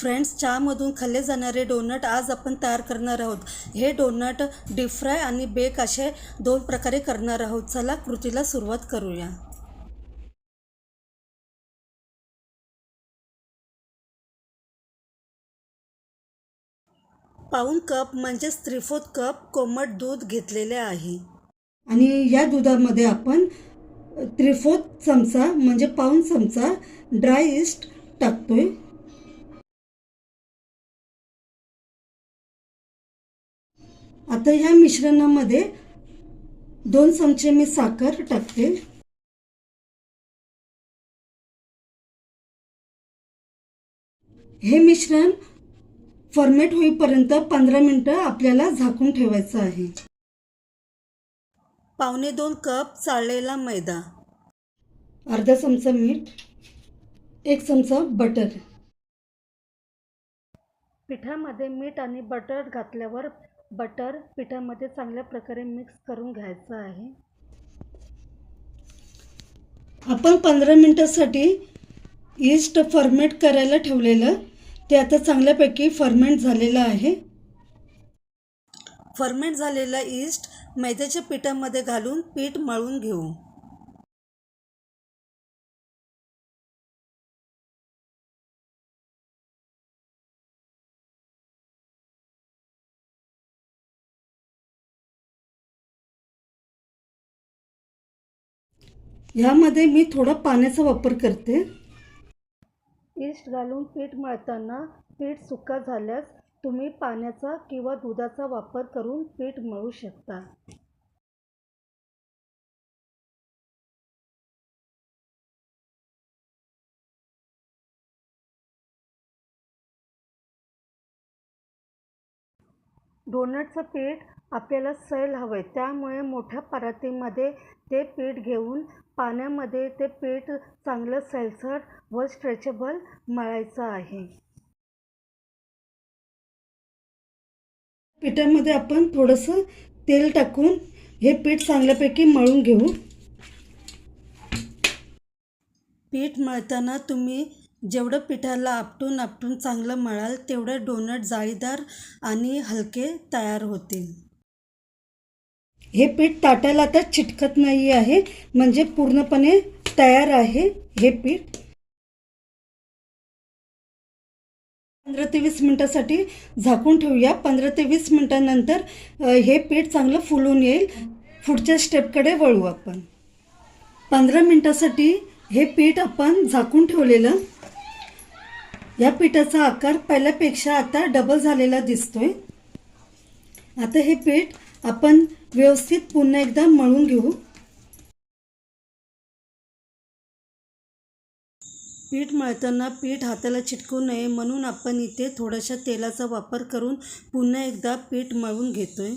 Friends चहामधून खाल्ले जाणारे doughnut आज आपण तयार करणार आहोत. हे डोनट डीप फ्राय आणि बेक असे दोन प्रकारे करणार आहोत. चला कृतीला सुरुवात करूया. पाऊण कप म्हणजेच त्रिफोत कप कोमट दूध घेतलेले आहे. आणि या दुधामध्ये आपण त्रिफोत चमचा म्हणजे पाऊण चमचा ड्राय इस्ट टाकतोय. आता ह्या मिश्रणामध्ये दोन चमचे मी साखर टाकते. हे मिश्रण फॉर्मेट होईपर्यंत पंधरा मिनटं आपल्याला झाकून ठेवायचं आहे. पावणे दोन कप चाळलेला मैदा. अर्धा चमचा मीठ एक चमचा बटर. पिठामध्ये मीठ आणि बटर घातल्यावर बटर पिठामध्ये चांगल्या प्रकारे मिक्स करून घ्यायचं आहे. आपण पंधरा मिनटासाठी ईस्ट फर्मेंट करायला ठेवलेलं ते आता चांगल्यापैकी फर्मेंट झालेलं आहे. फर्मेंट झालेला ईस्ट मैद्याच्या पिठामध्ये घालून पीठ मळून घेऊ. ह्यामध्ये मी थोडा पाण्याचा वापर करते. ईस्ट घालून पीठ मळताना पीठ सुका झाल्यास तुम्ही पाण्याचा किंवा दुधाचा वापर करून पीठ मळू शकता. डोनटचं पीठ आपल्याला सैल हवं आहे त्यामुळे मोठ्या परातीमध्ये ते पीठ घेऊन पाण्यामध्ये ते पीठ चांगलं सैलसर व स्ट्रेचेबल मळायचं आहे. पिठामध्ये आपण थोडंसं तेल टाकून हे पीठ चांगल्यापैकी मळून घेऊ. पीठ मळताना तुम्ही जेवढं पिठाला आपटून आपटून चांगलं मळाल तेवढं डोनट जाळीदार आणि हलके तयार होतील. हे पीठ ताटाला आता चिटकत नाही आहे. म्हणजे पूर्णपणे तयार आहे हे पीठ. पंधरा ते वीस मिनटासाठी झाकून ठेवूया. पंधरा ते वीस मिनटानंतर हे पीठ चांगलं फुलून येईल. पुढच्या स्टेपकडे वळू आपण. पंधरा मिनटासाठी हे पीठ आपण झाकून ठेवलेलं. या पिठाचा आकार पहिल्यापेक्षा आता डबल झालेला दिसतोय. आता हे पीठ आपण व्यवस्थित पुन्हा एकदा मळून घेऊ. पीठ मळताना पीठ हाताला चिटकू नये म्हणून आपण इथे थोड्याशा तेलाचा वापर करून पुन्हा एकदा पीठ मळून घेतोय.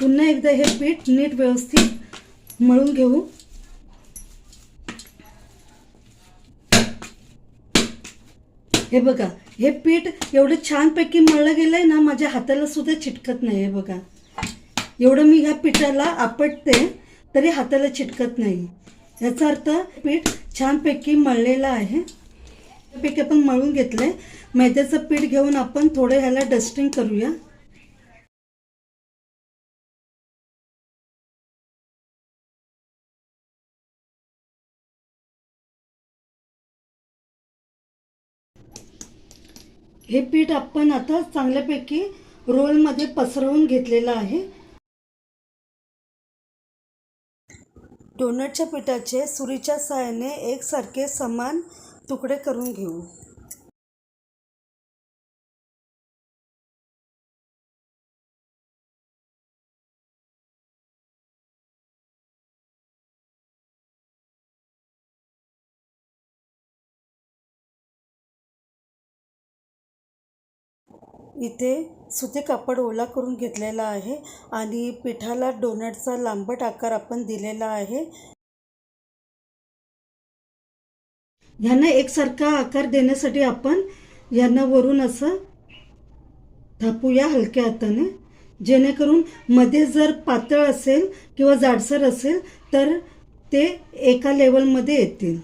पुन्हा एकदा हे पीठ नीट व्यवस्थित मळून घेऊ. हे बघा हे पीठ एवढं छानपैकी मळलं गेलं आहे ना माझ्या हाताला सुद्धा चिटकत नाही हे बघा. एवढं मी ह्या पिठाला आपटते तरी हाताला चिटकत नाही. याचा अर्थ पीठ छानपैकी मळलेलं आहे. पैकी आपण मळून घेतलं आहे मैद्याचं पीठ घेऊन आपण थोडं ह्याला डस्टिंग करूया. हे पीठ आपण आता चांगल्यापैकी रोलमध्ये पसरवून घेतलेलं आहे. डोनटच्या पिठाचे सुरीच्या सहाय्याने एकसारखे समान तुकडे करून घेऊ. इथे सुते कापड ओला करून घेतलेला आहे आणि पिठाला डोनटचा लांबट आकार आपण दिलेला आहे. ह्यांना एकसारखा आकार देण्यासाठी आपण यांना वरून असं थापूया हलक्या हाताने. जेणेकरून मध्ये जर पातळ असेल किंवा जाडसर असेल तर ते एका लेवलमध्ये येतील.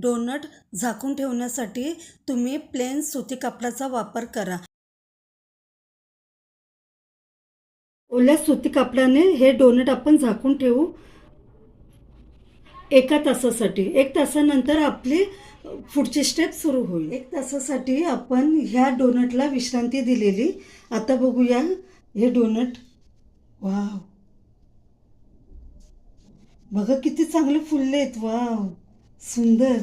डोनट झाकून ठेवण्यासाठी तुम्ही प्लेन सुती कापडाचा वापर करा. ओल्या सुती कापडाने हे डोनट आपण झाकून ठेवू एका तासासाठी. एक तासानंतर आपली पुढची स्टेप सुरू होईल. एक तासासाठी आपण ह्या डोनटला विश्रांती दिलेली. आता बघूया हे डोनट. वाव. बघा किती चांगले फुलले आहेत वाव. सुंदर.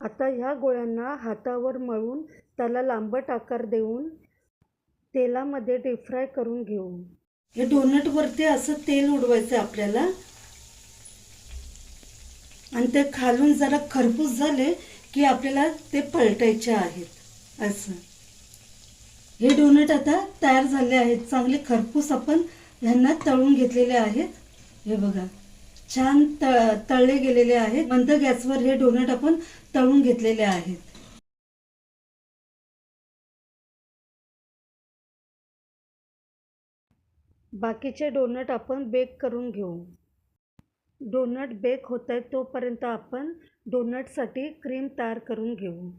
आता ह्या गोळ्यांना हातावर मळून त्याला लांबट आकार देऊन तेलामध्ये डीप फ्राय करून घेऊ. हे डोनटवरती असं तेल उडवायचं आपल्याला. आणि ते खालून जरा खरपूस झाले की आपल्याला ते पलटायचे आहेत. असं. हे डोनट आता तयार झाले आहेत. चांगले खरपूस आपण ह्यांना तळून घेतलेले आहेत. हे बघा. छान तळले गेलेले आहेत. मंद गॅसवर हे डोनट आपण तळून घेतलेले आहेत. बाकीचे डोनट आपण बेक करून घेऊ. डोनट बेक होत आहे तोपर्यंत आपण डोनटसाठी क्रीम तयार करून घेऊ.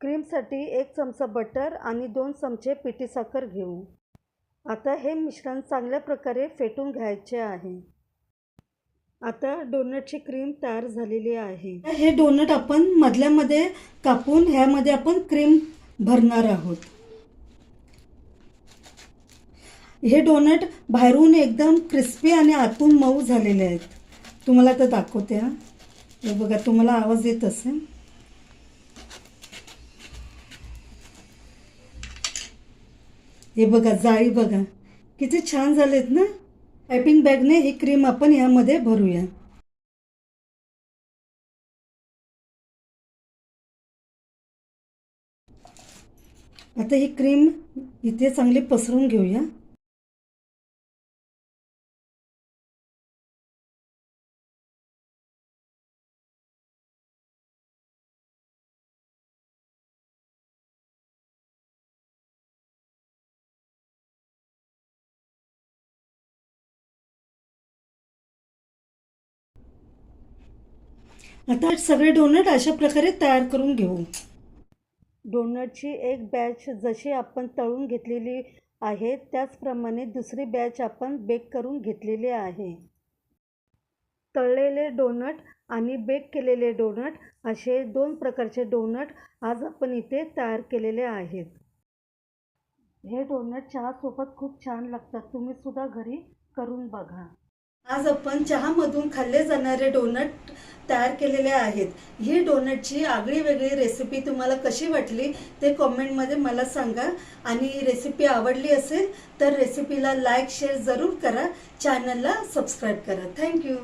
क्रीमसाठी एक चमचा बटर आणि दोन चमचे पिठी साखर घेऊ. आता हे मिश्रण चांगल्या प्रकारे फेटून घ्यायचे आहे. आता डोनटची क्रीम तयार झालेली आहे. हे डोनट आपण मधल्यामध्ये कापून ह्यामध्ये आपण क्रीम भरणार आहोत. हे डोनट बाहेरून एकदम क्रिस्पी आणि आतून मऊ झालेले आहेत. तुम्हाला तर दाखवते हा. हे बघा तुम्हाला आवाज येत असेल. हे बघा जाळी बघा. किती छान झालेत ना? पॅपिंग बॅगने ही क्रीम आपण यामध्ये भरूया. आता ही क्रीम इथे चांगली पसरून घेऊया. आता सगळे डोनट अशा प्रकारे तयार करून घेऊ. डोनटची एक बॅच जशी आपण तळून घेतलेली आहे त्याचप्रमाणे दुसरी बॅच आपण बेक करून घेतलेली आहे. तळलेले डोनट आणि बेक केलेले डोनट असे दोन प्रकारचे डोनट आज आपण इथे तयार केलेले आहेत. हे डोनट चहासोबत खूप छान लागतात तुम्ही सुद्धा घरी करून बघा. आज आपण चहामधून खाल्ले जाणारे डोनट तयार केलेले आहेत. ही डोनटची आगळी वेगळी रेसिपी तुम्हाला कशी वाटली ते कॉमेंटमध्ये मला सांगा. आणि रेसिपी आवडली असेल तर रेसिपीला लाईक शेअर जरूर करा. चॅनलला सबस्क्राईब करा. थँक्यू